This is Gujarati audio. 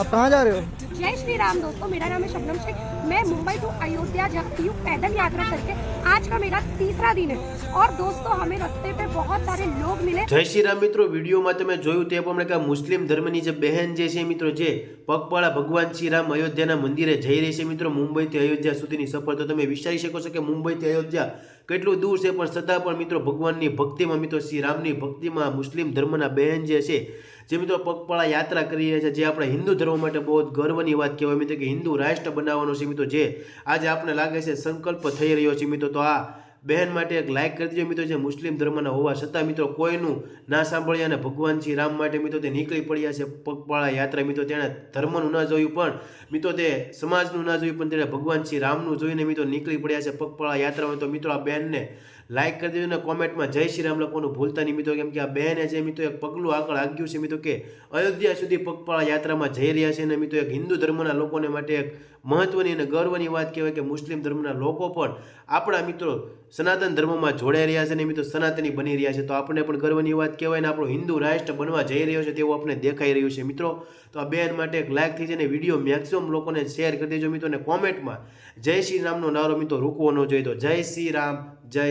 आप कहाँ जा रहे हो जय श्री राम दोस्तों मेरा नाम है शबनम शेख मैं मुंबई टू अयोध्या जाती हूँ पैदल यात्रा करके आज का मेरा तीसरा दिन है और दोस्तों हमें रास्ते पे बहुत सारे लोग मिले જય શ્રી રામ મિત્રો વિડીયોમાં તમે જોયું તે પ્રમાણે કે આ મુસ્લિમ ધર્મની જે બહેન જે છે મિત્રો જે પગપાળા ભગવાન શ્રી રામ અયોધ્યાના મંદિરે જઈ રહી છે મિત્રો મુંબઈથી અયોધ્યા સુધીની સફર તો તમે વિચારી શકો છો કે મુંબઈથી અયોધ્યા કેટલું દૂર છે પણ છતાં પણ મિત્રો ભગવાનની ભક્તિમાં મિત્રો શ્રી રામની ભક્તિમાં મુસ્લિમ ધર્મના બહેન જે છે જે મિત્રો પગપાળા યાત્રા કરી રહ્યા છે જે આપણે હિન્દુ ધર્મ માટે બહુ જ ગર્વની વાત કહેવાય. મિત્રો કે હિન્દુ રાષ્ટ્ર બનાવવાનો છે મિત્રો જે આજે આપણે લાગે છે સંકલ્પ થઈ રહ્યો છે મિત્રો, તો આ બહેન માટે એક લાઈક કરી દેજો મિત્રો, જે મુસ્લિમ ધર્મના હોવા છતાં મિત્રો કોઈનું ના સાંભળ્યા અને ભગવાન શ્રી રામ માટે મિત્રો તે નીકળી પડ્યા છે પગપાળા યાત્રા. મિત્રો તેણે ધર્મનું ના જોયું પણ મિત્રો, તે સમાજનું ના જોયું, પણ તેણે ભગવાન શ્રી રામનું જોઈને મિત્રો નીકળી પડ્યા છે પગપાળા યાત્રામાં. તો મિત્રો, આ બહેનને લાઇક કરી દેજો અને કોમેન્ટમાં જય શ્રી રામ લખવાનું ભૂલતા નહીં મિત્રો, કેમ કે આ બહેને જે મિત્રો એક પગલું આગળ આગ્યું છે મિત્રો, કે અયોધ્યા સુધી પગપાળા યાત્રામાં જઈ રહ્યા છે અને મિત્રો, એક હિન્દુ ધર્મના લોકોને માટે એક મહત્વની અને ગર્વની વાત કહેવાય કે મુસ્લિમ ધર્મના લોકો પણ આપણા મિત્રો સનાતન ધર્મમાં જોડાઈ રહ્યા છે ને મિત્રો, સનાતની બની રહ્યા છે. તો આપણે પણ ગર્વની વાત કહેવાય ને આપણો હિન્દુ રાષ્ટ્ર બનવા જઈ રહ્યો છે તેવું આપણે દેખાઈ રહ્યું છે મિત્રો. તો આ બેન માટે એક લાઇક થઈ જાય ને વીડિયો મેક્સિમમ લોકોને શેર કરી દેજો મિત્રોને કોમેન્ટમાં જય શ્રી રામનો નારો મિત્રો રૂકવો ન જોઈએ તો જય શ્રી રામ, જય